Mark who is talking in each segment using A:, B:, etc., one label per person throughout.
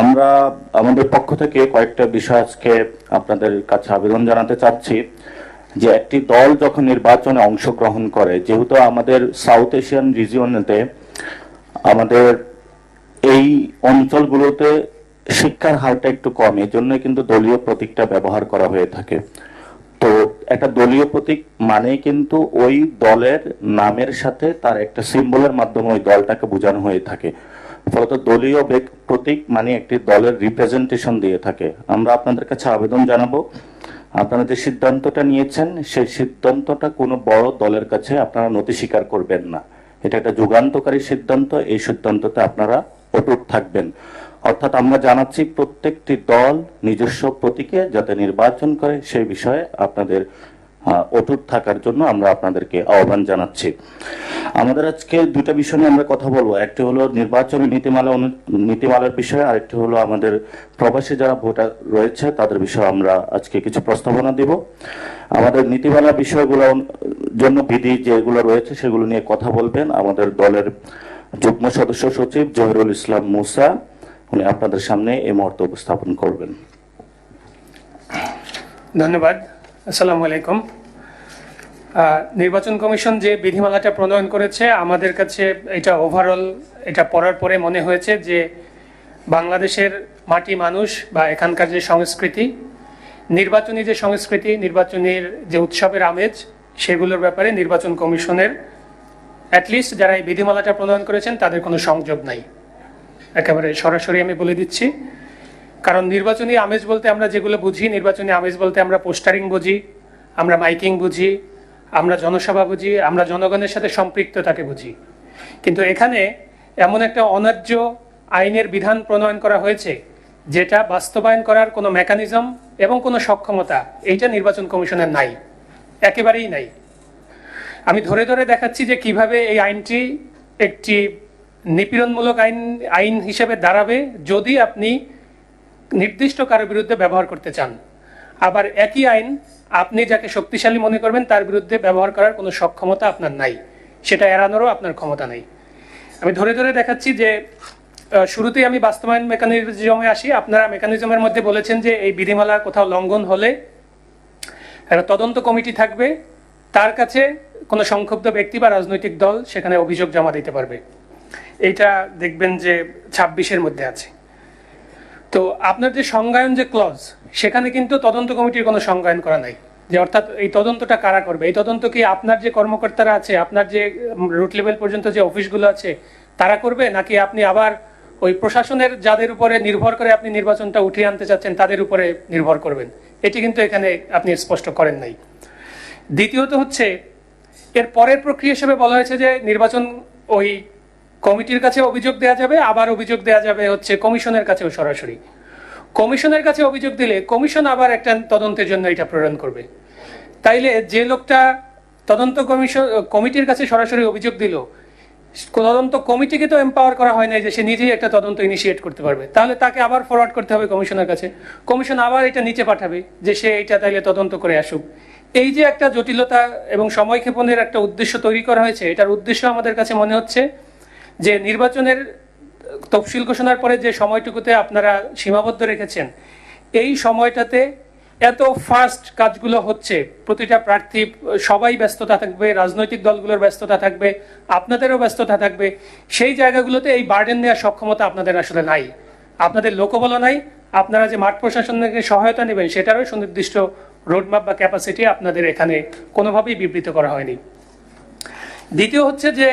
A: আমরা আমাদের পক্ষ থেকে কয়েকটা বিষয় আজকে আপনাদের কাছে আবেদন জানাতে চাচ্ছি যে একটি দল যখন নির্বাচনে অংশগ্রহণ করে, যেহেতু আমাদের সাউথ এশিয়ান রিজিয়নেতে আমাদের এই অঞ্চলগুলোতে শিক্ষার হারটা একটু কম এই জন্য কিন্তু দলীয় প্রতীকটা ব্যবহার করা হয়ে থাকে। তো একটা দলীয় প্রতীক মানে কিন্তু ওই দলের নামের সাথে তার একটা সিম্বলের মাধ্যমে ওই দলটাকে বোঝানো হয়ে থাকে। ফলত দলীয় বেগ- প্রতীক মানে একটি দলের রিপ্রেজেন্টেশন দিয়ে থাকে। আমরা আপনাদের কাছে আবেদন জানাব। আপনারা যে সিদ্ধান্তটা নিয়েছেন, সেই সিদ্ধান্তটা কোনো বড় দলের কাছে আপনারা নথি স্বীকার করবেন না। এটা একটা যুগান্তকারী সিদ্ধান্ত, এই সিদ্ধান্ততে আপনারা অটুট থাকবেন। অর্থাৎ আমরা জানাচ্ছি প্রত্যেকটি দল নিজস্ব প্রতীকে যাতে নির্বাচন করে, সেই বিষয়ে আপনাদের অটুট থাকার জন্য আমরা আপনাদেরকে আহ্বান জানাচ্ছি। আমাদের আজকে দুটা বিষয় নিয়ে আমরা কথা বলব। একটি হলো নির্বাচনী নীতিমালা নীতিমালার বিষয়ে, আরেকটি হলো আমাদের প্রবাসী যারা ভোটার রয়েছে, তাদের বিষয়ে আমরা আজকে কিছু প্রস্তাবনা দিব। আমাদের নীতিমালা বিষয়গুলো জন্য বিধি যেগুলো রয়েছে, সেগুলো নিয়ে কথা বলবেন আমাদের দলের যুগ্ম সদস্য সচিব জহিরুল ইসলাম মুসা। উনি আপনাদের সামনে এই মুহূর্তে উপস্থাপন করবেন।
B: ধন্যবাদ। আসসালামু আলাইকুম। নির্বাচন কমিশন যে বিধিমালাটা প্রণয়ন করেছে, আমাদের কাছে এটা ওভারঅল এটা পড়ার পরে মনে হয়েছে যে বাংলাদেশের মাটি মানুষ বা এখানকার যে সংস্কৃতি, নির্বাচনী যে সংস্কৃতি, নির্বাচনের যে উৎসবের আমেজ, সেগুলোর ব্যাপারে নির্বাচন কমিশনের অ্যাটলিস্ট যারা এই বিধিমালাটা প্রণয়ন করেছেন, তাদের কোনো সংযোগ নাই। একেবারে সরাসরি আমি বলে দিচ্ছি, কারণ নির্বাচনী আমেজ বলতে আমরা যেগুলো বুঝি, নির্বাচনী আমেজ বলতে আমরা পোস্টারিং বুঝি, আমরা মাইকিং বুঝি আমরা জনসভা বুঝি, আমরা জনগণের সাথে সম্পৃক্ততাকে বুঝি। কিন্তু এখানে এমন একটা অন্যায্য আইনের বিধান প্রণয়ন করা হয়েছে, যেটা বাস্তবায়ন করার কোনো মেকানিজম এবং কোনো সক্ষমতা এইটা নির্বাচন কমিশনের নাই, একেবারেই নাই। আমি ধরে ধরে দেখাচ্ছি যে কীভাবে এই আইনটি একটি নিপীড়নমূলক আইন আইন হিসেবে দাঁড়াবে যদি আপনি নির্দিষ্ট কারও বিরুদ্ধে ব্যবহার করতে চান। আবার একই আইন আপনি যাকে শক্তিশালী মনে করবেন, তার বিরুদ্ধে ব্যবহার করার কোনো সক্ষমতা আপনার নাই। সেটা এড়ানোরও আপনার ক্ষমতা নেই। আমি ধরে ধরে দেখাচ্ছি যে শুরুতেই আমি বাস্তবায়ন মেকানিজমে আসি। আপনারা মেকানিজমের মধ্যে বলেছেন যে, এই বিধিমালা কোথাও লঙ্ঘন হলে একটা তদন্ত কমিটি থাকবে। তার কাছে কোনো সংক্ষুব্ধ ব্যক্তি বা রাজনৈতিক দল সেখানে অভিযোগ জমা দিতে পারবে। এইটা দেখবেন যে ছাব্বিশের মধ্যে আছে। তো আপনার যে সংজ্ঞায়ন যে ক্লজ সেখানে কিন্তু তদন্ত কমিটির কোনো সংজ্ঞায়ন করা নাই। যে অর্থাৎ এই তদন্তটা কারা করবে? এই তদন্ত কি আপনার যে কর্মকর্তারা আছে, আপনার যে রুট লেভেল পর্যন্ত যে অফিসগুলো আছে, তারা করবে? নাকি আপনি আবার ওই প্রশাসনের যাদের উপরে নির্ভর করে আপনি নির্বাচনটা উঠিয়ে আনতে চাচ্ছেন, তাদের উপরে নির্ভর করবেন? এটি কিন্তু এখানে আপনি স্পষ্ট করেন নাই। দ্বিতীয়ত হচ্ছে, এর পরের প্রক্রিয়া হিসেবে বলা হয়েছে যে নির্বাচন ওই কমিটির কাছে অভিযোগ দেওয়া যাবে, আবার অভিযোগ দেওয়া যাবে হচ্ছে কমিশনের কাছেও সরাসরি। কমিশনের কাছে অভিযোগ দিলে কমিশন আবার একটা তদন্তের জন্য এটা প্রেরণ করবে। তাইলে যে লোকটা তদন্ত কমিশন, কমিটির কাছে সরাসরি অভিযোগ দিল, তদন্ত কমিটিকে তো এম্পাওয়ার করা হয় নাই যে সে নিজেই একটা তদন্ত ইনিশিয়েট করতে পারবে। তাহলে তাকে আবার ফরওয়ার্ড করতে হবে কমিশনের কাছে। কমিশন আবার এটা নিচে পাঠাবে যে সে এটা তাইলে তদন্ত করে আসুক। এই যে একটা জটিলতা এবং সময়ক্ষেপণের একটা উদ্দেশ্য তৈরি করা হয়েছে, এটার উদ্দেশ্য আমাদের কাছে মনে হচ্ছে যে নির্বাচনের তফসিল ঘোষণার পরে যে সময়টুকুতে আপনারা সীমাবদ্ধ রেখেছেন, এই সময়টাতে এত ফাস্ট কাজগুলো হচ্ছে, প্রতিটা প্রার্থী সবাই ব্যস্ততা থাকবে, রাজনৈতিক দলগুলোর ব্যস্ততা থাকবে, আপনাদেরও ব্যস্ততা থাকবে, সেই জায়গাগুলোতে এই বার্ডেন নেওয়ার সক্ষমতা আপনাদের আসলে নাই। আপনাদের লোকবল নাই, আপনারা যে মাঠ প্রশাসনকে সহায়তা নেবেন সেটারও সুনির্দিষ্ট রোডম্যাপ বা ক্যাপাসিটি আপনাদের এখানে কোনোভাবেই বিবৃত করা হয়নি। দ্বিতীয় হচ্ছে যে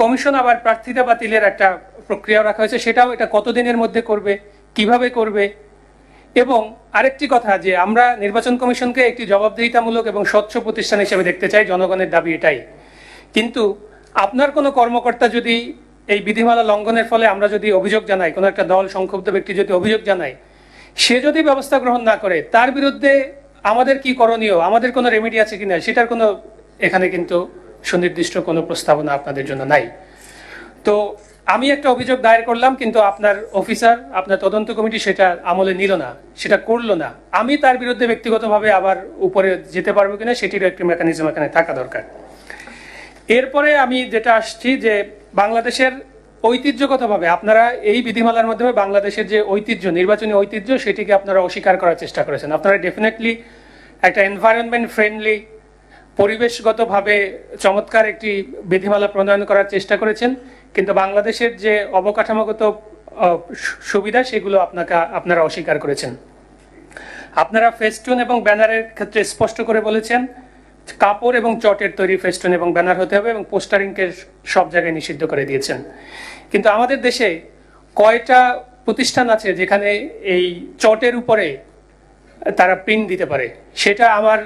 B: কমিশন আবার প্রার্থিতা বাতিলের একটা প্রক্রিয়া রাখা হয়েছে, সেটাও এটা কতদিনের মধ্যে করবে, কীভাবে করবে? এবং আরেকটি কথা যে আমরা নির্বাচন কমিশনকে একটি জবাবদিহিতামূলক এবং স্বচ্ছ প্রতিষ্ঠান হিসেবে দেখতে চাই, জনগণের দাবি এটাই। কিন্তু আপনার কোনো কর্মকর্তা যদি এই বিধিমালা লঙ্ঘনের ফলে আমরা যদি অভিযোগ জানাই, কোনো একটা দল, সংক্ষুব্ধ ব্যক্তি যদি অভিযোগ জানায়, সে যদি ব্যবস্থা গ্রহণ না করে, তার বিরুদ্ধে আমাদের কি করণীয়? আমাদের কোনো রেমেডি আছে কিনা? সেটার কোনো এখানে কিন্তু সুনির্দিষ্ট কোনো প্রস্তাবনা আপনাদের জন্য নাই। তো আমি একটা অভিযোগ দায়ের করলাম, কিন্তু আপনার অফিসার, আপনার তদন্ত কমিটি সেটা আমলে নিল না, সেটা করল না। আমি তার বিরুদ্ধে ব্যক্তিগতভাবে আবার উপরে যেতে পারব কিনা সেটিরও একটি মেকানিজম এখানে থাকা দরকার। এরপরে আমি যেটা আসছি যে বাংলাদেশের ঐতিহ্যগতভাবে আপনারা এই বিধিমালার মাধ্যমে বাংলাদেশের যে ঐতিহ্য, নির্বাচনী ঐতিহ্য, সেটিকে আপনারা অস্বীকার করার চেষ্টা করেছেন। আপনারা ডেফিনেটলি একটা এনভায়রনমেন্ট ফ্রেন্ডলি পরিবেশগতভাবে চমৎকার একটি বিধিমালা প্রণয়ন করার চেষ্টা করেছেন, কিন্তু বাংলাদেশের যে অবকাঠামোগত সুবিধা সেগুলো আপনাকে, আপনারা অস্বীকার করেছেন। আপনারা ফেস্টুন এবং ব্যানারের ক্ষেত্রে স্পষ্ট করে বলেছেন, কাপড় এবং চটের তৈরি ফেস্টুন এবং ব্যানার হতে হবে এবং পোস্টারিংকে সব জায়গায় নিষিদ্ধ করে দিয়েছেন। কিন্তু আমাদের দেশে কয়টা প্রতিষ্ঠান আছে যেখানে এই চটের উপরে তারা প্রিন্ট দিতে পারে? সেটা আমার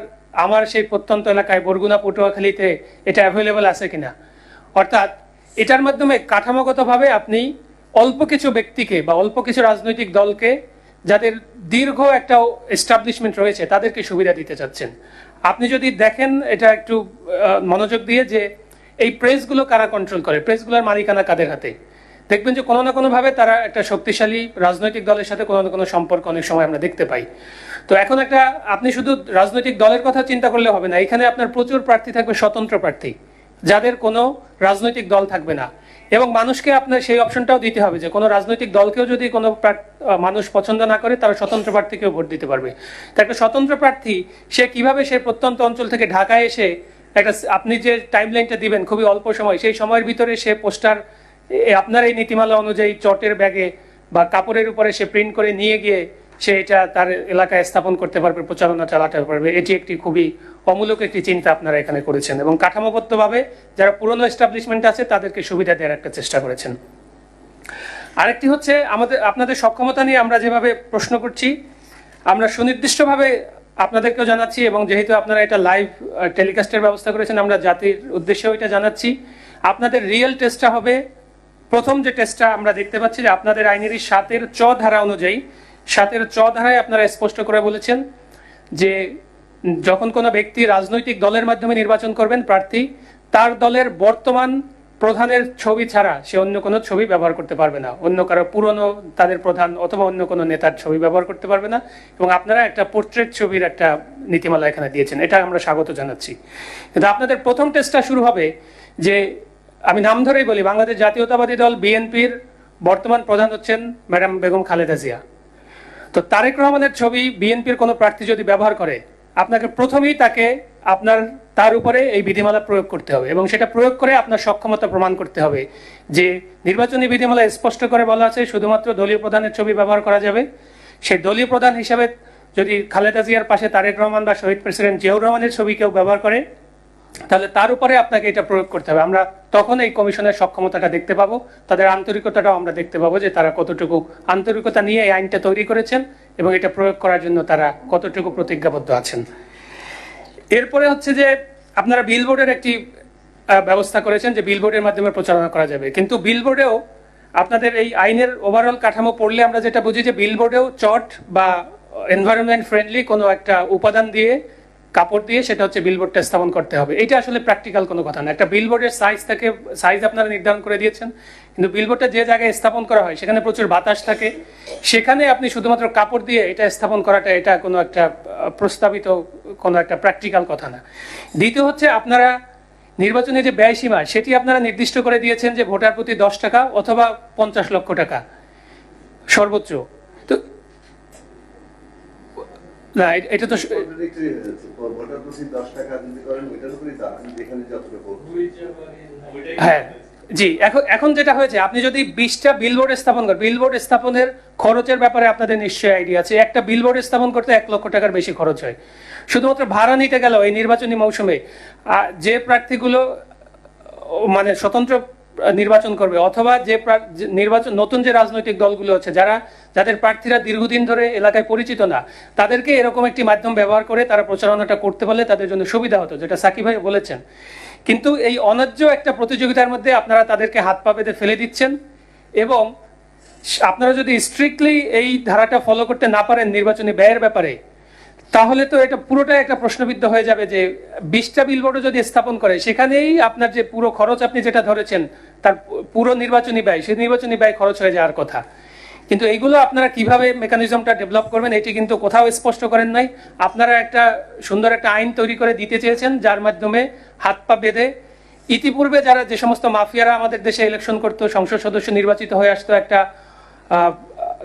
B: আমার সেই প্রত্যন্ত এলাকায় বরগুনা, পটুয়াখালীতে এটা অ্যাভেলেবল আছে কিনা? অর্থাৎ এটার মাধ্যমে কাঠামোগতভাবে আপনি অল্প কিছু ব্যক্তিকে বা অল্প কিছু রাজনৈতিক দলকে যাদের দীর্ঘ একটা এস্টাবলিশমেন্ট রয়েছে, তাদেরকে সুবিধা দিতে চাচ্ছেন। আপনি যদি দেখেন, এটা একটু মনোযোগ দিয়ে যে এই প্রেসগুলো কারা কন্ট্রোল করে? প্রেসগুলোর মালিকানা কাদের হাতে? দেখবেন যে কোনো না কোনোভাবে তারা একটা শক্তিশালী রাজনৈতিক দলের সাথে কোনো না কোনো সম্পর্ক অনেক সময় আমরা দেখতে পাই। তো এখন একটা, আপনি শুধু রাজনৈতিক দলের কথা চিন্তা করলে হবে না, এখানে আপনার প্রচুর প্রার্থী থাকবে, স্বতন্ত্র প্রার্থী, যাদের কোনো রাজনৈতিক দল থাকবে না। এবং মানুষকে আপনার সেই অপশনটাও দিতে হবে যে, কোনো রাজনৈতিক দলকেও যদি কোনো মানুষ পছন্দ না করে, তারা স্বতন্ত্র প্রার্থীকেও ভোট দিতে পারবে। তো একটা স্বতন্ত্র প্রার্থী, সে কীভাবে সে প্রত্যন্ত অঞ্চল থেকে ঢাকায় এসে একটা আপনি যে টাইম লাইনটা দিবেন খুবই অল্প সময়, সেই সময়ের ভিতরে সে পোস্টার আপনার এই নীতিমালা অনুযায়ী চটের ব্যাগে বা কাপড়ের উপরে সে প্রিন্ট করে নিয়ে গিয়ে সে এটা তার এলাকায় স্থাপন করতে পারবে, প্রচারণা চালাতে পারবে, এটি একটি খুবই অমূলক একটি চিন্তা আপনারা এখানে করেছেন এবং কাঠামোগতভাবে যারা পুরনো এস্টাবলিশমেন্ট আছে, তাদেরকে সুবিধা দেওয়ার একটা চেষ্টা করেছেন। আরেকটি হচ্ছে আমাদের, আপনাদের সক্ষমতা নিয়ে আমরা যেভাবে প্রশ্ন করছি, আমরা সুনির্দিষ্টভাবে আপনাদেরকেও জানাচ্ছি এবং যেহেতু আপনারা এটা লাইভ টেলিকাস্টের ব্যবস্থা করেছেন, আমরা জাতির উদ্দেশ্যেও এটা জানাচ্ছি। আপনাদের রিয়েল টেস্টটা হবে, প্রথম যে টেস্টটা আমরা দেখতে পাচ্ছি যে আপনাদের আইনেরই সাতের চ ধারা অনুযায়ী সাতের চ ধারায় আপনারা স্পষ্ট করে বলেছেন যে যখন কোনো ব্যক্তি রাজনৈতিক দলের মাধ্যমে নির্বাচন করবেন প্রার্থী, তার দলের বর্তমান প্রধানের ছবি ছাড়া সে অন্য কোনো ছবি ব্যবহার করতে পারবে না। অন্য কারও পুরনো তাদের প্রধান অথবা অন্য কোনো নেতার ছবি ব্যবহার করতে পারবে না এবং আপনারা একটা পোর্ট্রেট ছবির একটা নীতিমালা এখানে দিয়েছেন। এটা আমরা স্বাগত জানাচ্ছি। কিন্তু আপনাদের প্রথম টেস্টটা শুরু হবে যে আমি নাম ধরেই বলি, বাংলাদেশ জাতীয়তাবাদী দল, বিএনপির বর্তমান প্রধান হচ্ছেন ম্যাডাম বেগম খালেদা জিয়া। তো তারেক রহমানের ছবি বিএনপির কোনো প্রার্থী যদি ব্যবহার করে, আপনাকে প্রথমেই তাকে আপনার, তার উপরে এই বিধিমালা প্রয়োগ করতে হবে এবং সেটা প্রয়োগ করে আপনার সক্ষমতা প্রমাণ করতে হবে যে নির্বাচনী বিধিমালা স্পষ্ট করে বলা আছে শুধুমাত্র দলীয় প্রধানের ছবি ব্যবহার করা যাবে। সেই দলীয় প্রধান হিসাবে যদি খালেদা জিয়ার পাশে তারেক রহমান বা শহীদ প্রেসিডেন্ট জিয়াউর রহমানের ছবি কেউ ব্যবহার করে তাহলে তার উপরে আপনাকে এটা প্রয়োগ করতে হবে। আমরা তখন এই কমিশনের সক্ষমতাটা দেখতে পাবো। তাদের আন্তরিকতাটাও আমরা দেখতে পাবো যে তারা কতটুকু আন্তরিকতা নিয়ে এই আইনটা তৈরি করেছেন এবং এটা প্রয়োগ করার জন্য তারা কতটুকু প্রতিজ্ঞাবদ্ধ আছেন। এরপরে হচ্ছে যে আপনারা বিলবোর্ডের একটি ব্যবস্থা করেছেন যে বিলবোর্ডের মাধ্যমে প্রচারণা করা যাবে। কিন্তু বিলবোর্ডেও আপনাদের এই আইনের ওভারঅল কাঠামো পড়লে আমরা যেটা বুঝি যে বিলবোর্ডেও চট বা এনভায়রনমেন্ট ফ্রেন্ডলি কোনো একটা উপাদান দিয়ে কাপড় দিয়ে সেটা হচ্ছে বিলবোর্ডটা স্থাপন করতে হবে। এটা আসলে প্র্যাকটিক্যাল কোনো কথা না। একটা বিলবোর্ডের সাইজ থাকে সাইজ আপনারা নির্ধারণ করে দিয়েছেন। কিন্তু বিলবোর্ডটা যে জায়গায় স্থাপন করা হয়, সেখানে প্রচুর বাতাস থাকে। সেখানে আপনি শুধুমাত্র কাপড় দিয়ে এটা স্থাপন করাটা, এটা কোনো একটা প্রস্তাবিত কোনো একটা প্র্যাকটিক্যাল কথা না। দ্বিতীয় হচ্ছে আপনারা নির্বাচনে যে ব্যয়সীমা সেটি আপনারা নির্দিষ্ট করে দিয়েছেন যে ভোটার প্রতি দশ টাকা অথবা পঞ্চাশ লক্ষ টাকা সর্বোচ্চ তো না এটা তো
C: হ্যাঁ
B: জি, এখন এখন যেটা হয়েছে, আপনি যদি বিশটা বিলবোর্ড স্থাপন করেন বিলবোর্ড স্থাপনের খরচের ব্যাপারে আপনাদের নিশ্চয়ই আইডিয়া আছে। একটা বিলবোর্ড স্থাপন করতে এক লক্ষ টাকার বেশি খরচ হয়। শুধুমাত্র ভাড়া নিতে গেল এই নির্বাচনী মৌসুমে যে প্রার্থীগুলো মানে স্বতন্ত্র নির্বাচন করবে অথবা যে নির্বাচন, নতুন যে রাজনৈতিক দলগুলো আছে, যারা যাদের প্রার্থীরা দীর্ঘদিন ধরে এলাকায় পরিচিত না, তাদেরকে এরকম একটি মাধ্যম ব্যবহার করে তারা প্রচারণাটা করতে পারলে তাদের জন্য সুবিধা হতো, যেটা সাকিব ভাই বলেছেন। কিন্তু এই অন্যায্য একটা প্রতিযোগিতার মধ্যে আপনারা তাদেরকে হাত পা বেঁধে ফেলে দিচ্ছেন এবং আপনারা যদি স্ট্রিক্টলি এই ধারাটা ফলো করতে না পারেন নির্বাচনী ব্যয়ের ব্যাপারে তাহলে তো এটা পুরোটাই একটা প্রশ্নবিদ্ধ হয়ে যাবে যে বিশটা বিলবোর্ডও যদি স্থাপন করে, সেখানেই আপনার যে পুরো খরচ আপনি যেটা ধরেছেন, তার পুরো নির্বাচনী ব্যয়, সেই নির্বাচনী ব্যয় খরচ হয়ে যাওয়ার কথা। কিন্তু এইগুলো আপনারা কীভাবে মেকানিজমটা ডেভেলপ করবেন, এটি কিন্তু কোথাও স্পষ্ট করেন নাই। আপনারা একটা সুন্দর একটা আইন তৈরি করে দিতে চেয়েছেন, যার মাধ্যমে হাত পা বেঁধে ইতিপূর্বে যারা যে সমস্ত মাফিয়ারা আমাদের দেশে ইলেকশন করতো, সংসদ সদস্য নির্বাচিত হয়ে আসতো একটা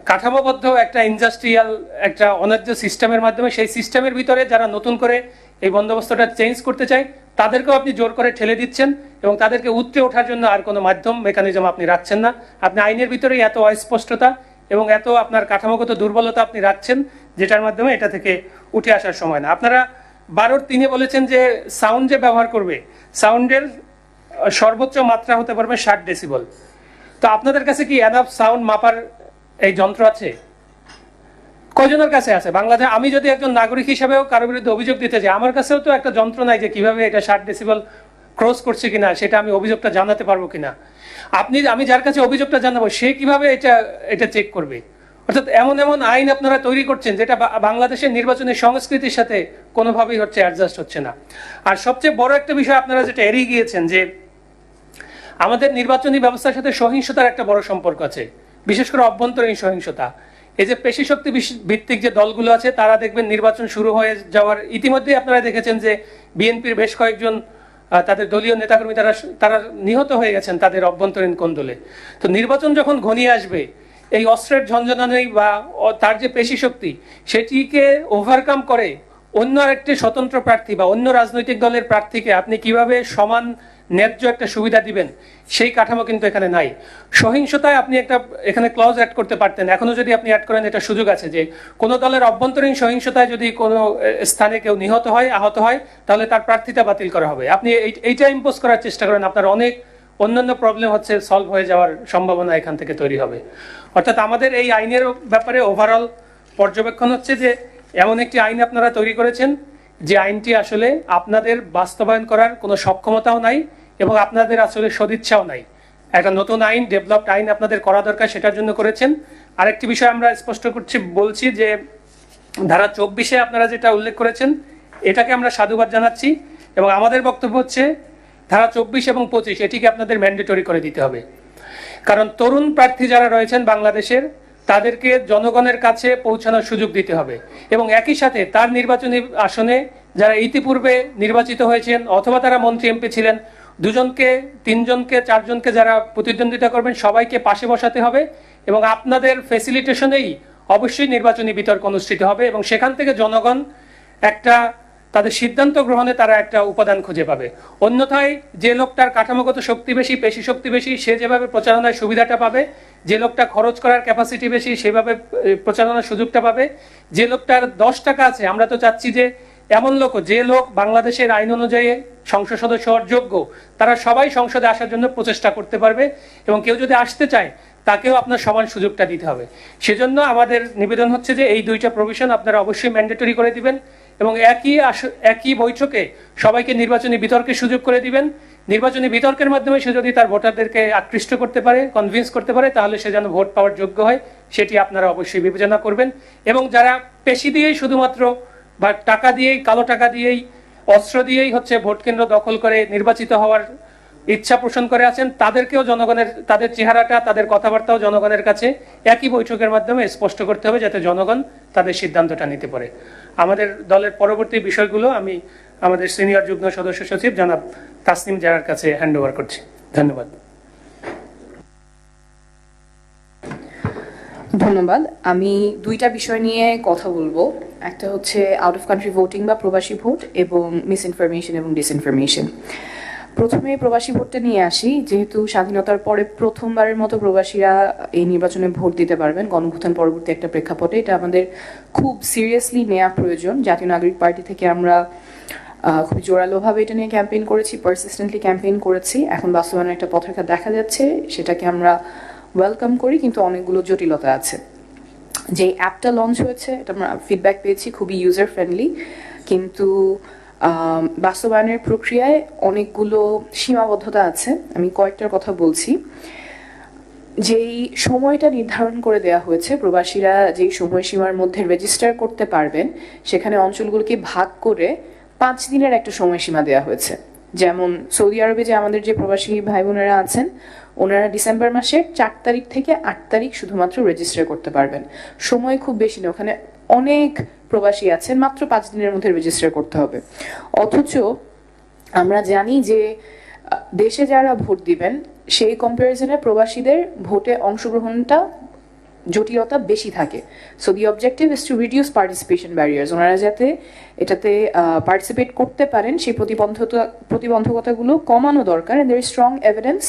B: কাঠামোবদ্ধ একটা ইন্ডাস্ট্রিয়াল একটা অন্যায্য সিস্টেমের মাধ্যমে সেই সিস্টেমের ভিতরে যারা নতুন করে এই বন্দোবস্তটা চেঞ্জ করতে চায়, তাদেরকেও আপনি জোর করে ঠেলে দিচ্ছেন এবং তাদেরকে উতরে ওঠার জন্য আর কোনো মাধ্যম মেকানিজম আপনি রাখছেন না। আপনি আইনের ভিতরেই এত অস্পষ্টতা এবং এত আপনার কাঠামোগত দুর্বলতা আপনি রাখছেন, যেটার মাধ্যমে এটা থেকে উঠে আসার সময় না। আপনারা বারোর তিনে বলেছেন যে সাউন্ড যে ব্যবহার করবে সাউন্ডের সর্বোচ্চ মাত্রা হতে পারবে ষাট ডেসিবল তো আপনাদের কাছে কি অ্যানাফ সাউন্ড মাপার এই যন্ত্র আছে? কয়জনের কাছে আছে? বাংলাদেশ আমি যদি একজন নাগরিক হিসেবেও কারোর বিরুদ্ধে অভিযোগ দিতে যাই, আমার কাছেও তো একটা যন্ত্র নাই যে কীভাবে এটা ষাট ডেসিবল ক্রস করছে কিনা, সেটা আমি অভিযোগটা জানাতে পারব কিনা। আপনি, আমি যার কাছে অভিযোগটা জানাব, সে কীভাবে এটা এটা চেক করবে? অর্থাৎ এমন এমন আইন আপনারা তৈরি করছেন যেটা বাংলাদেশের নির্বাচনী সংস্কৃতির সাথে কোনোভাবেই হচ্ছে অ্যাডজাস্ট হচ্ছে না। আর সবচেয়ে বড় একটা বিষয় আপনারা যেটা এড়িয়ে গিয়েছেন যে, আমাদের নির্বাচনী ব্যবস্থার সাথে সহিংসতার একটা বড় সম্পর্ক আছে। বিশেষ করে অভ্যন্তরীণ সহিংসতা। এই যে পেশি শক্তি ভিত্তিক যে দলগুলো আছে, তারা দেখবেন নির্বাচন শুরু হয়ে যাওয়ার ইতিমধ্যেই আপনারা দেখেছেন যে বিএনপির বেশ কয়েকজন তাদের দলীয় নেতাকর্মী তারা তারা নিহত হয়ে গেছেন তাদের অভ্যন্তরীণ কোন্দলে। তো নির্বাচন যখন ঘনিয়ে আসবে, এই অস্ত্রের ঝঞ্ঝনানি বা তার যে পেশি শক্তি, সেটিকে ওভারকাম করে অন্য একটি স্বতন্ত্র প্রার্থী বা অন্য রাজনৈতিক দলের প্রার্থীকে আপনি কীভাবে সমান ন্যায্য একটা সুবিধা দিবেন, সেই কাঠামো কিন্তু এখানে নাই। সহিংসতায় আপনি একটা, এখানে ক্লজ অ্যাড করতে পারতেন। এখনও যদি আপনি অ্যাড করেন, এটা সুযোগ আছে যে, কোনো দলের অভ্যন্তরীণ সহিংসতায় যদি কোনো স্থানে কেউ নিহত হয়, আহত হয়, তাহলে তার প্রার্থিতা বাতিল করা হবে। আপনি এই- এইটা ইম্পোজ করার চেষ্টা করেন, আপনার অনেক অন্যান্য প্রবলেম হচ্ছে সলভ হয়ে যাওয়ার সম্ভাবনা এখান থেকে তৈরি হবে। অর্থাৎ আমাদের এই আইনের ব্যাপারে ওভারঅল পর্যবেক্ষণ হচ্ছে যে, এমন একটি আইন আপনারা তৈরি করেছেন, যে আইনটি আসলে আপনাদের বাস্তবায়ন করার কোনো সক্ষমতাও নাই এবং আপনাদের আসলে সদিচ্ছাও নাই। একটা নতুন আইন ডেভেলপড আইন আপনাদের করা দরকার সেটার জন্য করেছেন। আরেকটি বিষয় আমরা স্পষ্ট করছি, বলছি যে ধারা চব্বিশে আপনারা যেটা উল্লেখ করেছেন, এটাকে আমরা সাধুবাদ জানাচ্ছি এবং আমাদের বক্তব্য হচ্ছে ধারা চব্বিশ এবং পঁচিশ, এটিকে আপনাদের ম্যান্ডেটরি করে দিতে হবে। কারণ তরুণ প্রার্থী যারা রয়েছেন বাংলাদেশের, তাদেরকে জনগণের কাছে পৌঁছানোর সুযোগ দিতে হবে। এবং একই সাথে তার নির্বাচনী আসনে যারা ইতিপূর্বে নির্বাচিত হয়েছেন অথবা তারা মন্ত্রী এমপি ছিলেন দুজনকে, তিনজনকে, চারজনকে যারা প্রতিদ্বন্দ্বিতা করবেন, সবাইকে পাশে বসাতে হবে এবং আপনাদের ফেসিলিটেশনেই অবশ্যই নির্বাচনী বিতর্ক অনুষ্ঠিত হবে এবং সেখান থেকে জনগণ একটা, তাদের সিদ্ধান্ত গ্রহণে তারা একটা উপাদান খুঁজে পাবে। অন্যথায় যে লোকটার কাঠামোগত শক্তি বেশি, পেশি শক্তি বেশি, সে যেভাবে প্রচারণায় সুবিধাটা পাবে, যে লোকটা খরচ করার ক্যাপাসিটি বেশি, সেভাবে প্রচারণার সুযোগটা পাবে, যে লোকটার দশ টাকা আছে, আমরা তো চাচ্ছি যে এমন লোক, যে লোক বাংলাদেশের আইন অনুযায়ী সংসদ সদস্য হওয়ার যোগ্য, তারা সবাই সংসদে আসার জন্য প্রচেষ্টা করতে পারবে এবং কেউ যদি আসতে চায়, তাকেও আপনার সমান সুযোগটা দিতে হবে। সেজন্য আমাদের নিবেদন হচ্ছে যে এই দুইটা প্রভিশন আপনারা অবশ্যই ম্যান্ডেটরি করে দিবেন এবং একই একই বৈঠকে সবাইকে নির্বাচনী বিতর্কের সুযোগ করে দিবেন। নির্বাচনী বিতর্কের মাধ্যমে সে যদি তার ভোটারদেরকে আকৃষ্ট করতে পারে কনভিন্স করতে পারে, তাহলে সে যেন ভোট পাওয়ার যোগ্য হয়, সেটি আপনারা অবশ্যই বিবেচনা করবেন। এবং যারা পেশি দিয়েই শুধুমাত্র বা টাকা দিয়েই, কালো টাকা দিয়েই, অস্ত্র দিয়েই হচ্ছে ভোট কেন্দ্র দখল করে নির্বাচিত হওয়ার ইচ্ছা পোষণ করে আছেন। তাদেরকেও জনগণের, তাদের চেহারাটা, তাদের কথাবার্তাও জনগণের কাছে একই বৈঠকের মাধ্যমে স্পষ্ট করতে হবে যাতে জনগণ তাদের সিদ্ধান্তটা নিতে পারে। আমাদের দলের পরবর্তী বিষয়গুলো আমি আমাদের সিনিয়র যুগ্ম সদস্য সচিব জনাব তাসনিম জারার কাছে হ্যান্ড করছি। ধন্যবাদ।
D: ধন্যবাদ। আমি দুইটা বিষয় নিয়ে কথা বলব। একটা হচ্ছে আউট অফ কান্ট্রি ভোটিং বা প্রবাসী ভোট এবং মিস ইনফরমেশন এবং ডিসইনফরমেশন প্রথমে প্রবাসী ভোটটা নিয়ে আসি। যেহেতু স্বাধীনতার পরে প্রথমবারের মতো প্রবাসীরা এই নির্বাচনে ভোট দিতে পারবেন, গণভুত্থান পরবর্তী একটা প্রেক্ষাপটে। এটা আমাদের খুব সিরিয়াসলি নেওয়া প্রয়োজন। জাতীয় নাগরিক পার্টি থেকে আমরা খুব জোরালোভাবে এটা নিয়ে ক্যাম্পেইন করেছি পারসিস্টেন্টলি ক্যাম্পেইন করেছি। এখন বাস্তবায়নের একটা পথরেখা দেখা যাচ্ছে। সেটাকে আমরা ওয়েলকাম করি, কিন্তু অনেকগুলো জটিলতা আছে। যে অ্যাপটা লঞ্চ হয়েছে, এটা আমরা ফিডব্যাক পেয়েছি, খুবই ইউজার ফ্রেন্ডলি কিন্তু বাস্তবায়নের প্রক্রিয়ায় অনেকগুলো সীমাবদ্ধতা আছে, আমি কয়েকটার কথা বলছি। যেই সময়টা নির্ধারণ করে দেওয়া হয়েছে, প্রবাসীরা যেই সময়সীমার মধ্যে রেজিস্টার করতে পারবেন, সেখানে অঞ্চলগুলোকে ভাগ করে পাঁচ দিনের একটা সময়সীমা দেওয়া হয়েছে। যেমন সৌদি আরবে যে আমাদের যে প্রবাসী ভাই বোনেরা আছেন, ওনারা ডিসেম্বর মাসের চার তারিখ থেকে আট তারিখ শুধুমাত্র রেজিস্টার করতে পারবেন। সময় খুব বেশি না, ওখানে অনেক প্রবাসী আছেন, মাত্র পাঁচ দিনের মধ্যে রেজিস্টার করতে হবে। অথচ আমরা জানি যে দেশে যারা ভোট দিবেন, সেই কম্পারিজনে প্রবাসীদের ভোটে অংশগ্রহণটা জটিলতা বেশি থাকে। So the objective is to reduce participation barriers ওনারা যাতে এটাতে পার্টিসিপেট করতে পারেন, সেই প্রতিবন্ধকতা প্রতিবন্ধকতাগুলো কমানো দরকার। অ্যান্ড দের স্ট্রং এভিডেন্স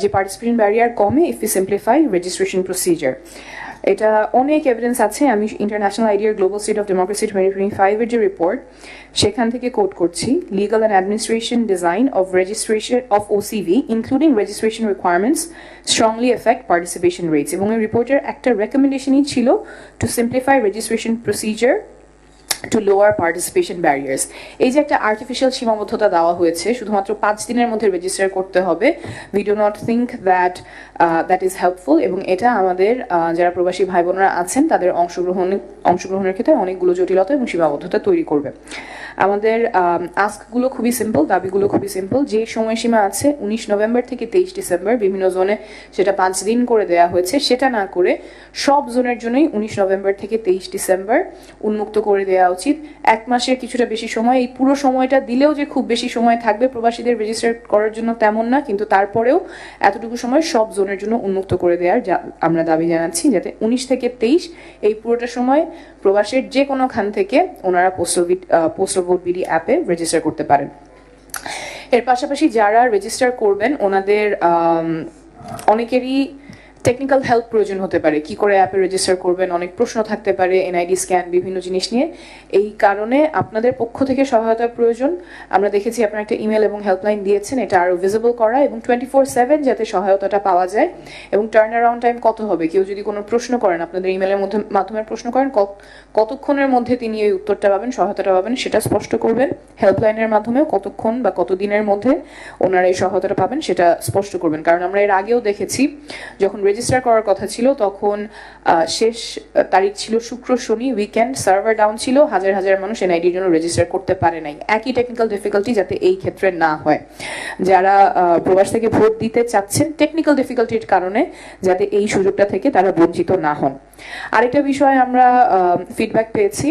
D: যে পার্টিসিপেশন ব্যারিয়ার কমে if you simplify registration procedure এটা অনেক এভিডেন্স আছে। আমি ইন্টারন্যাশনাল আইডিয়ার global state of democracy twenty twenty ফাইভের যে রিপোর্ট সেখান থেকে কোট করছি। Legal and administration design of registration of OCV including registration requirements strongly effect participation rates এবং এই রিপোর্টের একটা রেকমেন্ডেশনই ছিল to simplify registration procedure to lower participation barriers এই যে একটা আর্টিফিশিয়াল সীমাবদ্ধতা দেওয়া হয়েছে, শুধুমাত্র পাঁচ দিনের মধ্যে রেজিস্টার করতে হবে। We do not think that that is helpful এবং এটা আমাদের যারা প্রবাসী ভাই বোনেরা আছেন, তাদের অংশগ্রহণ, অংশগ্রহণের ক্ষেত্রে অনেকগুলো জটিলতা এবং সীমাবদ্ধতা তৈরি করবে। আমাদের আস্কগুলো খুবই সিম্পল দাবিগুলো খুবই সিম্পল যে সময়সীমা আছে, উনিশ নভেম্বর থেকে তেইশ ডিসেম্বর, বিভিন্ন জোনে সেটা পাঁচ দিন করে দেয়া হয়েছে। সেটা না করে সব জোনের জন্যই উনিশ নভেম্বর থেকে তেইশ ডিসেম্বর উন্মুক্ত করে দেওয়া উচিত। এক মাসের কিছুটা বেশি সময়, এই পুরো সময়টা দিলেও যে খুব বেশি সময় থাকবে প্রবাসীদের রেজিস্টার করার জন্য তেমন না, কিন্তু তারপরেও এতটুকু সময় সব জোনের জন্য উন্মুক্ত করে দেওয়ার আমরা দাবি জানাচ্ছি, যাতে উনিশ থেকে তেইশ এই পুরোটা সময় প্রবাসের যে কোনো খান থেকে ওনারা পোস্টাল পোস্টাল ভোট বিডি অ্যাপে রেজিস্টার করতে পারেন। এর পাশাপাশি যারা রেজিস্টার করবেন, ওনাদের অনেকেরই টেকনিক্যাল হেল্প প্রয়োজন হতে পারে। কি করে অ্যাপে রেজিস্টার করবেন? অনেক প্রশ্ন থাকতে পারে এনআইডি স্ক্যান বিভিন্ন জিনিস নিয়ে। এই কারণে আপনাদের পক্ষ থেকে সহায়তার প্রয়োজন। আমরা দেখেছি আপনারা একটা ইমেল এবং হেল্পলাইন দিয়েছেন, এটা আরও ভিজিবল করা এবং টোয়েন্টি ফোর সেভেন যাতে সহায়তাটা পাওয়া যায়। এবং টার্ন অ্যারাউন্ড টাইম কত হবে? কেউ যদি কোনো প্রশ্ন করেন, আপনাদের ইমেলের মধ্যে মাধ্যমে প্রশ্ন করেন কত- কতক্ষণের মধ্যে তিনি এই উত্তরটা পাবেন, সহায়তাটা পাবেন, সেটা স্পষ্ট করবেন। হেল্পলাইনের মাধ্যমে কতক্ষণ বা কতদিনের মধ্যে ওনারা এই সহায়তাটা পাবেন, সেটা স্পষ্ট করবেন। কারণ আমরা এর আগেও দেখেছি, যখন রেজিস্টার করার কথা ছিল, তখন শেষ তারিখ ছিল শুক্র, শনি উইকেন্ড সার্ভার ডাউন ছিল, হাজার হাজার মানুষ এনআইডির জন্য রেজিস্টার করতে পারে নাই। একই টেকনিক্যাল ডিফিকাল্টি যাতে এই ক্ষেত্রে না হয়। যারা প্রবাস থেকে ভোট দিতে চাচ্ছেন টেকনিক্যাল ডিফিকাল্টির কারণে যাতে এই সুযোগটা থেকে তারা বঞ্চিত না হন। আরেকটা বিষয় আমরা ফিডব্যাক পেয়েছি।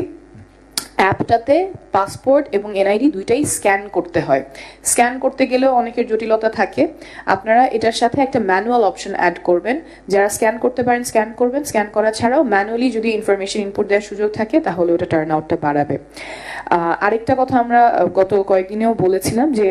D: অ্যাপটাতে পাসপোর্ট এবং এনআইডি দুইটাই স্ক্যান করতে হয়। স্ক্যান করতে গেলেও অনেকের জটিলতা থাকে। আপনারা এটার সাথে একটা ম্যানুয়াল অপশন অ্যাড করবেন। যারা স্ক্যান করতে পারেন, স্ক্যান করবেন। স্ক্যান করা ছাড়াও ম্যানুয়ালি যদি ইনফরমেশন ইনপুট দেওয়ার সুযোগ থাকে, তাহলে ওটা টার্ন আউটটা বাড়াবে। আরেকটা কথা আমরা গত কয়েকদিনেও বলেছিলাম যে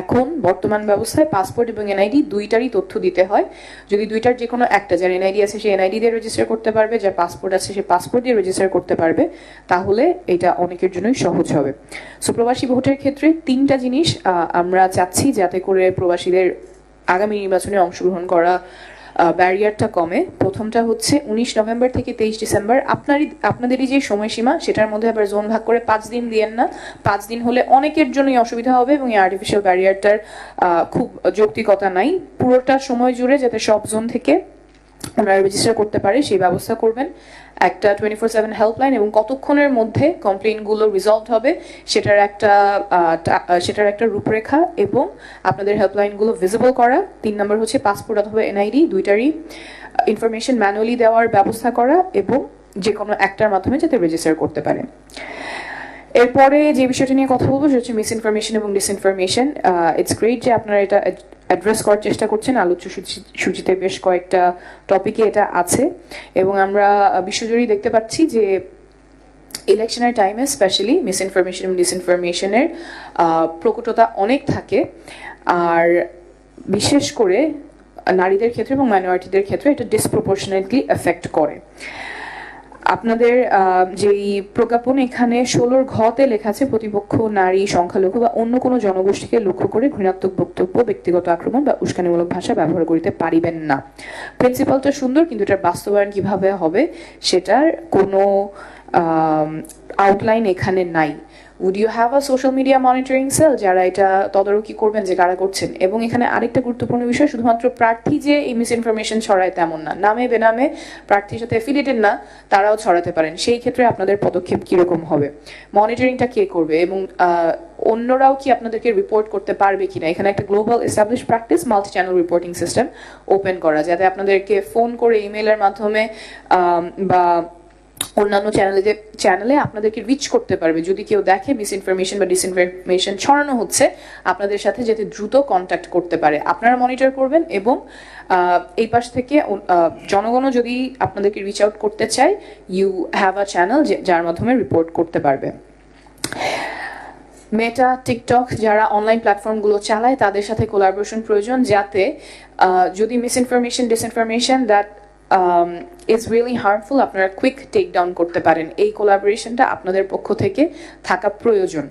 D: এখন বর্তমান ব্যবস্থায় পাসপোর্ট এবং এনআইডি দুইটারই তথ্য দিতে হয়। যদি দুইটার যে কোনো একটা, যার এনআইডি আছে সে এনআইডি দিয়ে রেজিস্টার করতে পারবে, যার পাসপোর্ট আছে সে পাসপোর্ট দিয়ে রেজিস্টার করতে পারবে, তাহলে এটা অনেকের জন্যই সহজ হবে। সো প্রবাসী ভোটের ক্ষেত্রে তিনটা জিনিস আমরা চাচ্ছি যাতে করে প্রবাসীদের আগামী নির্বাচনে অংশগ্রহণ করা ব্যারিয়ারটা কমে। প্রথমটা হচ্ছে উনিশ নভেম্বর থেকে তেইশ ডিসেম্বর। আপনারই, আপনাদেরই যে সময়সীমা, সেটার মধ্যে আবার জোন ভাগ করে পাঁচ দিন দিয়েন না। পাঁচ দিন হলে অনেকের জন্যই অসুবিধা হবে এবং এই আর্টিফিশিয়াল ব্যারিয়ারটার খুব যৌক্তিকতা নাই। পুরোটা সময় জুড়ে যাতে সব জোন থেকে ওনারা রেজিস্টার করতে পারে, সেই ব্যবস্থা করবেন। একটা টোয়েন্টি ফোর সেভেন হেল্পলাইন এবং কতক্ষণের মধ্যে কমপ্লেইনগুলো রিজলভ হবে, সেটার একটা সেটার একটা রূপরেখা এবং আপনাদের হেল্পলাইনগুলো ভিজিবল করা। তিন নম্বর হচ্ছে পাসপোর্ট অথবা এনআইডি দুইটারই ইনফরমেশন ম্যানুয়ালি দেওয়ার ব্যবস্থা করা এবং যে কোনো একটার মাধ্যমে যাতে রেজিস্টার করতে পারে এরপরে যে বিষয়টা নিয়ে কথা বলব, সেটা হচ্ছে মিস ইনফরমেশন এবং ডিসইনফরমেশন ইটস গ্রেট যে আপনারা এটা অ্যাড্রেস করার চেষ্টা করছেন। আলোচ্য সূচি- সূচিতে বেশ কয়েকটা টপিকে এটা আছে। এবং আমরা বিশ্বজুড়েই দেখতে পাচ্ছি যে ইলেকশনের টাইমে স্পেশালি মিস ইনফরমেশন এবং ডিসইনফরমেশনের প্রকটতা অনেক থাকে। আর বিশেষ করে নারীদের ক্ষেত্রে এবং মাইনরিটিদের ক্ষেত্রে এটা ডিসপ্রপোর্শনেটলি এফেক্ট করে। আপনাদের যেই প্রজ্ঞাপন এখানে ষোলোর ঘতে লেখা আছে প্রতিপক্ষ, নারী, সংখ্যালঘু বা অন্য কোনো জনগোষ্ঠীকে লক্ষ্য করে ঘৃণাত্মক বক্তব্য, ব্যক্তিগত আক্রমণ বা উস্কানিমূলক ভাষা ব্যবহার করিতে পারিবেন না। প্রিন্সিপালটা সুন্দর, কিন্তু এটার বাস্তবায়ন কীভাবে হবে, সেটার কোনো আউটলাইন এখানে নাই। Would you have a social media monitoring cell যারা এটা তদারকি করবেন যে কারা করছেন? এবং এখানে আরেকটা গুরুত্বপূর্ণ বিষয়, শুধুমাত্র প্রার্থী যে এই মিস ইনফরমেশন ছড়ায় তেমন না, নামে বেনামে প্রার্থীর সাথে অ্যাফিলিয়েটেড না, তারাও ছড়াতে পারেন। সেই ক্ষেত্রে আপনাদের পদক্ষেপ কীরকম হবে? মনিটরিংটা কে করবে? এবং অন্যরাও কি আপনাদেরকে রিপোর্ট করতে পারবে কিনা? এখানে একটা global establish practice multi channel reporting system open করা, যাতে আপনাদেরকে ফোন করে ইমেলের মাধ্যমে বা অন্যান্য চ্যানেলে যে চ্যানেলে আপনাদেরকে রিচ করতে পারবে। যদি কেউ দেখে মিস ইনফরমেশন বা ডিসইনফরমেশন ছড়ানো হচ্ছে, আপনাদের সাথে যাতে দ্রুত কন্ট্যাক্ট করতে পারে। আপনারা মনিটর করবেন এবং এই পাশ থেকে জনগণও যদি আপনাদেরকে রিচ আউট করতে চায় ইউ হ্যাভ আ চ্যানেল যার মাধ্যমে রিপোর্ট করতে পারবে। মেটা টিকটক যারা অনলাইন প্ল্যাটফর্মগুলো চালায়, তাদের সাথে কোলাবোরেশন প্রয়োজন যাতে যদি misinformation disinformation that is really harmful আপনারা কুইক টেক ডাউন করতে পারেন। এই কোলাবোরেশনটা আপনাদের পক্ষ থেকে থাকা প্রয়োজন।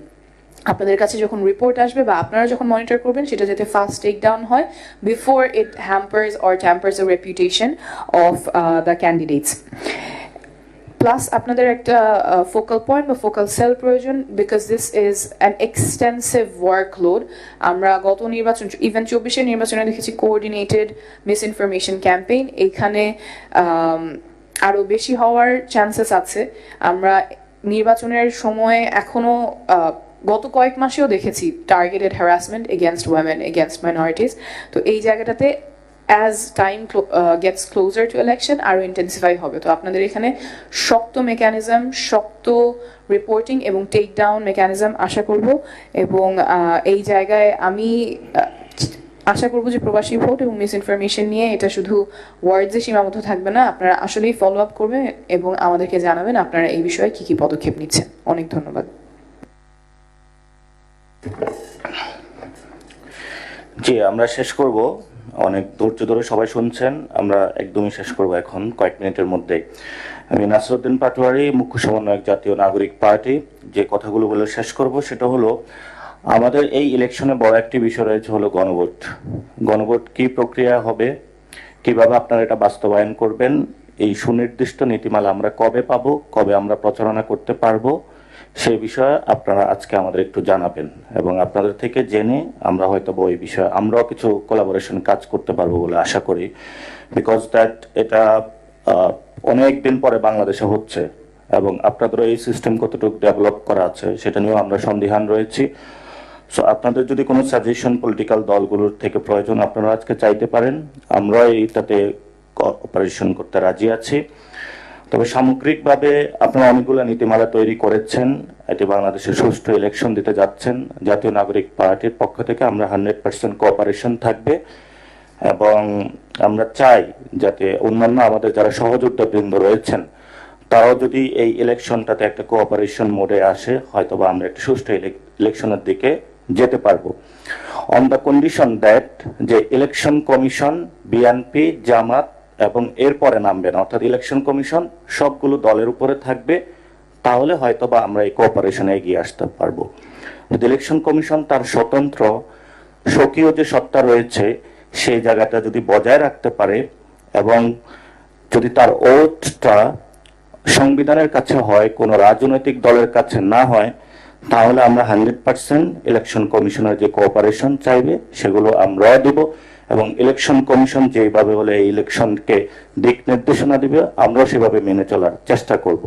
D: আপনাদের কাছে যখন রিপোর্ট আসবে বা আপনারা যখন মনিটর করবেন, সেটা যাতে ফার্স্ট টেক ডাউন হয় before it hampers or tampers the reputation of the candidates plus আপনাদের একটা ফোকাল পয়েন্ট বা ফোকাল সেল প্রয়োজন because this is an extensive workload আমরা গত নির্বাচন ইভেন চব্বিশের নির্বাচনে দেখেছি কোঅর্ডিনেটেড মিস ইনফরমেশন ক্যাম্পেইন এখানে um, আরও বেশি হওয়ার চান্সেস আছে। আমরা নির্বাচনের সময় এখনও আহ, গত কয়েক মাসেও দেখেছি targeted harassment against women against minorities তো এই জায়গাটাতে as time gets closer to election আরও ইন্টেন্সিফাই হবে। তো আপনাদের এখানে শক্ত মেকানিজম শক্ত রিপোর্টিং এবং টেক ডাউন মেকানিজম আশা করব এবং এই জায়গায় আমি আশা করব যে প্রবাসী ভোট এবং মিস ইনফরমেশন নিয়ে এটা শুধু ওয়ার্ডসে সীমাবদ্ধ থাকবে না, আপনারা আসলেই ফলো আপ করবেন এবং আমাদেরকে জানাবেন আপনারা এই বিষয়ে কি কি পদক্ষেপ নিচ্ছেন। অনেক ধন্যবাদ।
A: জি, আমরা শেষ করব। অনেক ধৈর্য ধরে সবাই শুনছেন। আমরা একদমই শেষ করব এখন কয়েক মিনিটের মধ্যে। আমি নাসরুদ্দিন পাটোয়ারি, মুখ্য সমন্বয়ক জাতীয় নাগরিক পার্টি। যে কথাগুলো বলে শেষ করব সেটা হলো, আমাদের এই ইলেকশনে বড় একটি বিষয় রয়েছে হলো গণভোট। গণভোট কি প্রক্রিয়া হবে? কীভাবে আপনারা এটা বাস্তবায়ন করবেন? এই সুনির্দিষ্ট নীতিমালা আমরা কবে পাবো? কবে আমরা প্রচারণা করতে পারব? সেই বিষয়ে আপনারা আজকে আমাদের একটু জানাবেন এবং আপনাদের থেকে জেনে আমরা হয়তো ওই বিষয়ে আমরাও কিছু কোলাবোরেশন কাজ করতে পারব বলে আশা করি। বিকজ দ্যাট এটা অনেক দিন পরে বাংলাদেশে হচ্ছে এবং আপনাদের এই সিস্টেম কতটুকু ডেভেলপ করা আছে সেটা নিয়েও আমরা সন্দিহান রয়েছি। সো আপনাদের যদি কোনো সাজেশন পলিটিক্যাল দলগুলোর থেকে প্রয়োজন, আপনারা আজকে চাইতে পারেন। আমরা এইটাতে অপারেশন করতে রাজি আছি। তবে সামগ্রিকভাবে আপনারা অনেকগুলো নীতিমালা তৈরি করেছেন। এটি বাংলাদেশে সুষ্ঠু ইলেকশন দিতে যাচ্ছেন। জাতীয় নাগরিক পার্টির পক্ষ থেকে আমরা হান্ড্রেড পার্সেন্ট কোঅপারেশন থাকবে এবং আমরা চাই যাতে অন্যান্য আমাদের যারা সহযোদ্ধা বৃন্দ রয়েছেন, তারাও যদি এই ইলেকশনটাতে একটা কোঅপারেশন মোডে আসে, হয়তোবা আমরা একটা সুষ্ঠু ইলেকশনের দিকে যেতে পারব। অন দ্য কন্ডিশন দ্যাট যে ইলেকশন কমিশন বিএনপি জামাত এবং এরপরে নামবেন, অর্থাৎ ইলেকশন কমিশন সবগুলো দলের উপরে থাকবে, তাহলে হয়তোবা আমরা এই কোঅপারেশনে এগিয়ে আসতে পারব। ইলেকশন কমিশন তার স্বতন্ত্র, স্বকীয় যে সত্তা রয়েছে, সেই জায়গাটা যদি বজায় রাখতে পারে এবং যদি তার ওটটা সংবিধানের কাছে হয়, কোনো রাজনৈতিক দলের কাছে না হয়, তাহলে আমরা হান্ড্রেড পার্সেন্ট ইলেকশন কমিশনের যে কোঅপারেশন চাইবে, সেগুলো আমরাও দিব। এবং ইলেকশন কমিশন যেভাবে হলে এই ইলেকশনকে দিক নির্দেশনা দিবে, আমরাও সেভাবে মেনে চলার চেষ্টা করব।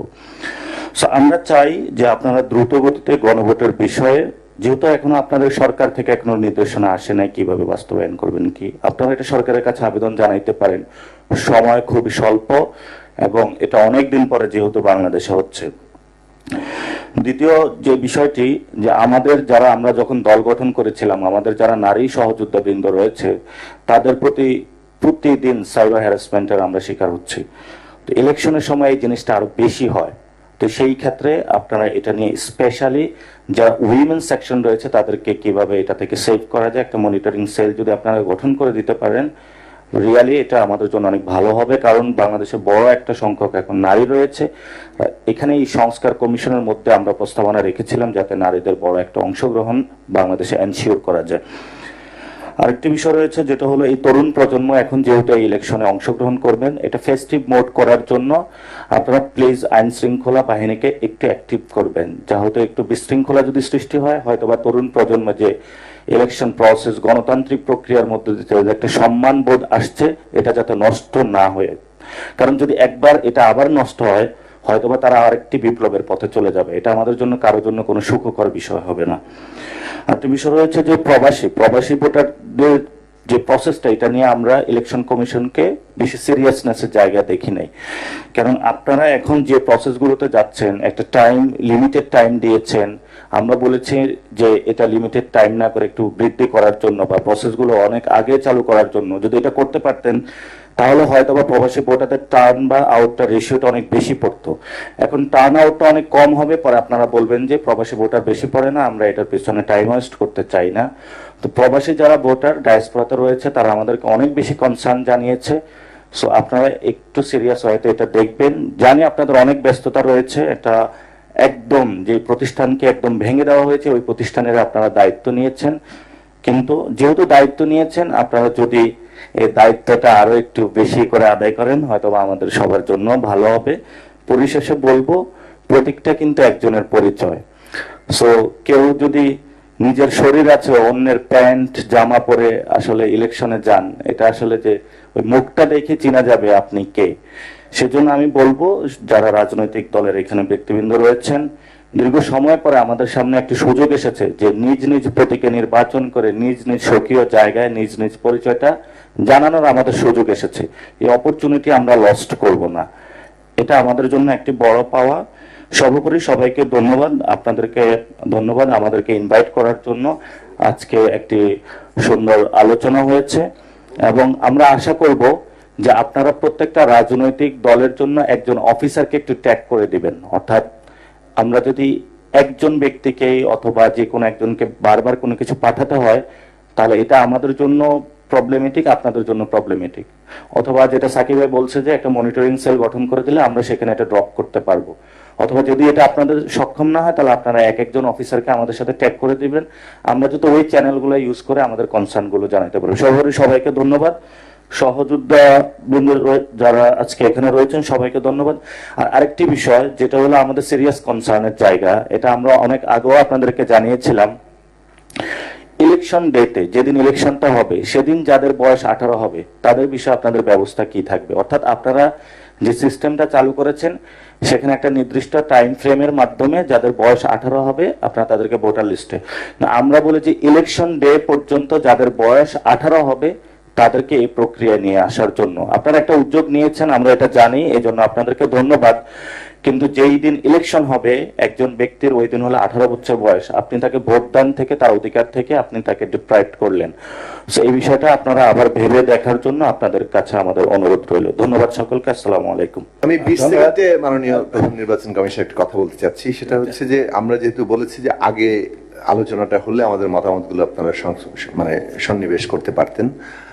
A: আমরা চাই যে আপনারা দ্রুত গতিতে গণভোটের বিষয়ে, যেহেতু এখনও আপনাদের সরকার থেকে এখনও নির্দেশনা আসে নাই কীভাবে বাস্তবায়ন করবেন কি, আপনারা এটা সরকারের কাছে আবেদন জানাইতে পারেন। সময় খুবই স্বল্প এবং এটা অনেক দিন পরে যেহেতু বাংলাদেশে হচ্ছে। দ্বিতীয় যে বিষয়টি, যে আমাদের যারা আমরা যখন দল গঠন করেছিলাম, আমাদের যারা নারী সহযোদ্ধা বৃন্দ রয়েছে, তাদের প্রতি প্রতিদিন সাইবার হ্যারাসমেন্টের আমরা শিকার হচ্ছি। তো ইলেকশনের সময় এই জিনিসটা আরও বেশি হয়। তো সেই ক্ষেত্রে আপনারা এটা নিয়ে স্পেশালি যারা উইমেন সেকশন রয়েছে, তাদেরকে কীভাবে এটা থেকে সেভ করা যায়, একটা মনিটরিং সেল যদি আপনারা গঠন করে দিতে পারেন রিয়ালি এটা আমাদের জন্য অনেক ভালো হবে, কারণ বাংলাদেশে বড় একটা সংখ্যক এখন নারী রয়েছে। এখানে এই সংস্কার কমিশনের মধ্যে আমরা প্রস্তাবনা রেখেছিলাম যাতে নারীদের বড় একটা অংশগ্রহণ বাংলাদেশে এনশিওর করা যায়। আরেকটি বিষয় রয়েছে, যেটা হলো এই তরুণ প্রজন্ম এখন যেহেতু এই ইলেকশনে অংশগ্রহণ করবেন, এটা ফেস্টিভ মোড করার জন্য আপনারা প্লিজ আইন শৃঙ্খলা বাহিনীকে একটু অ্যাক্টিভ করবেন। যা হয়তো একটু বিশৃঙ্খলা যদি সৃষ্টি হয় হয়তো বা তরুণ প্রজন্ম যে ইলেকশন প্রসেস গণতান্ত্রিক প্রক্রিয়ার মধ্যে যে একটা সম্মান বোধ আসছে, এটা যাতে নষ্ট না হয়ে। কারণ যদি একবার এটা আবার নষ্ট হয়, হয়তোবা তারা আরেকটি বিপ্লবের পথে চলে যাবে। এটা আমাদের জন্য, কারোর জন্য কোনো সুখকর বিষয় হবে না। আরেকটি বিষয় রয়েছে যে প্রবাসী প্রবাসী ভোটারদের যে প্রসেসটা এটা নিয়ে আমরা ইলেকশন কমিশনকে বেশি সিরিয়াসনেসের জায়গা দেখি নাই। কারণ আপনারা এখন যে প্রসেসগুলোতে যাচ্ছেন, একটা টাইম লিমিটেড টাইম দিয়েছেন আমরা বলেছি যে এটা লিমিটেড টাইম না করে একটু বৃদ্ধি করার জন্য বা প্রসেসগুলো অনেক আগে চালু করার জন্য। যদি এটা করতে পারতেন, তাহলে হয়তো বা প্রবাসী ভোটারদের টার্ন বা আউটটা রেশিওটা অনেক বেশি পড়তো। এখন টার্ন আউটটা অনেক কম হবে, পরে আপনারা বলবেন যে প্রবাসী ভোটার বেশি পড়ে না, আমরা এটার পিছনে টাইম ওয়েস্ট করতে চাই না। তো প্রবাসী যারা ভোটার ডায়াসপোরাতে রয়েছে, তারা আমাদেরকে অনেক বেশি কনসার্ন জানিয়েছে। সো আপনারা একটু সিরিয়াস হয়তো এটা দেখবেন। জানি আপনাদের অনেক ব্যস্ততা রয়েছে, এটা একদম যে প্রতিষ্ঠানকে একদম ভেঙে দেওয়া হয়েছে, ওই প্রতিষ্ঠানের আপনারা দায়িত্ব নিয়েছেন। কিন্তু যেহেতু দায়িত্ব নিয়েছেন, আপনারা যদি এই দায়িত্বটা আরও একটু বেশি করে আদায় করেন হয়তো আমাদের সবার জন্য ভালো হবে। পরিশেষে বলব, প্রতীকটা কিন্তু একজনের পরিচয়। সো কেউ যদি নিজের শরীর আছে, অন্যের প্যান্ট, জামা পরে আসলে ইলেকশনে যান, এটা আসলে যে ওই মুখটা দেখে চেনা যাবে আপনি কে। সেজন্য আমি বলব, যারা রাজনৈতিক দলের এখানে ব্যক্তিবৃন্দ রয়েছেন, দীর্ঘ সময় পরে আমাদের সামনে একটি সুযোগ এসেছে যে নিজ নিজ প্রতীকে নির্বাচন করে নিজ নিজ স্বকীয় জায়গায়, নিজ নিজ পরিচয়টা জানানোর আমাদের সুযোগ এসেছে। এই অপরচুনিটি আমরা লস্ট করব না। এটা আমাদের জন্য একটি বড় পাওয়া। সর্বোপরি সবাইকে ধন্যবাদ। আপনাদেরকে ধন্যবাদ আমাদেরকে ইনভাইট করার জন্য। আজকে একটি সুন্দর আলোচনা হয়েছে এবং আমরা আশা করব যে আপনারা প্রত্যেকটা রাজনৈতিক দলের জন্য একজন অফিসারকে একটু ট্যাগ করে দিবেন। অর্থাৎ আমরা যদি একজন ব্যক্তিকে অথবা যে কোনো একজনকে বারবার কোনো কিছু পাঠাতে হয়, তাহলে এটা আমাদের জন্য প্রবলেমেটিক আপনাদের জন্য প্রবলেমেটিক অথবা যেটা সাকিব ভাই বলছে যে একটা মনিটরিং সেল গঠন করে দিলে আমরা সেখানে এটা ড্রপ করতে পারব। অথবা যদি এটা আপনাদের সক্ষম না হয়, তাহলে আপনারা এক একজন অফিসারকে আমাদের সাথে ট্যাগ করে দিবেন। আমরা যদি ওই চ্যানেলগুলো ইউজ করে আমাদের কনসার্নগুলো জানাতে পারব। সবারই সবাইকে ধন্যবাদ। সহযোদ্ধা বৃন্দ যারা আজকে এখানে রয়েছেন, সবাইকে ধন্যবাদ। আর আরেকটি বিষয়, যেটা হলো আমাদের সিরিয়াস কনসার্নের জায়গা। এটা আমরা অনেক আগেও আপনাদেরকে জানিয়েছিলাম। ইলেকশন ডেতে যেদিন ইলেকশনটা হবে, সেদিন যাদের বয়স আঠারো হবে, তাদের বিষয়ে আপনাদের ব্যবস্থা কি থাকবে? অর্থাৎ আপনারা যে সিস্টেমটা চালু করেছেন, সেখানে একটা নির্দিষ্ট টাইম ফ্রেমের মাধ্যমে যাদের বয়স আঠারো হবে, আপনারা তাদেরকে ভোটার লিস্টে আমরা বলে যে ইলেকশন ডে পর্যন্ত যাদের বয়স আঠারো হবে তাদেরকে এই প্রক্রিয়া নিয়ে আসার জন্য। আপনারা একটা উদ্যোগ নিয়েছেন আমরা এটা জানি এই জন্য আপনাদেরকে ধন্যবাদ। কিন্তু যেই দিন ইলেকশন হবে একজন ব্যক্তির ওই দিন হলো আঠারো বছর বয়স। আপনি তাকে ভোটদান থেকে তার অধিকার থেকে আপনি তাকে ডিপ্রাইভ করলেন। So, এই বিষয়টা আপনারা আবার ভেবে দেখার জন্য আপনাদের কাছে আমাদের অনুরোধ রইল। ধন্যবাদ সকলকে আসসালামু আলাইকুম।
C: আমি বিশ সেকেন্ডে মাননীয় নির্বাচন কমিশন একটা কথা বলতে চাচ্ছি। সেটা হচ্ছে যে আমরা যেহেতু বলেছি যে আগে আলোচনাটা হলে আমাদের মতামতগুলো আপনারা মানে সন্নিবেশ করতে পারতেন।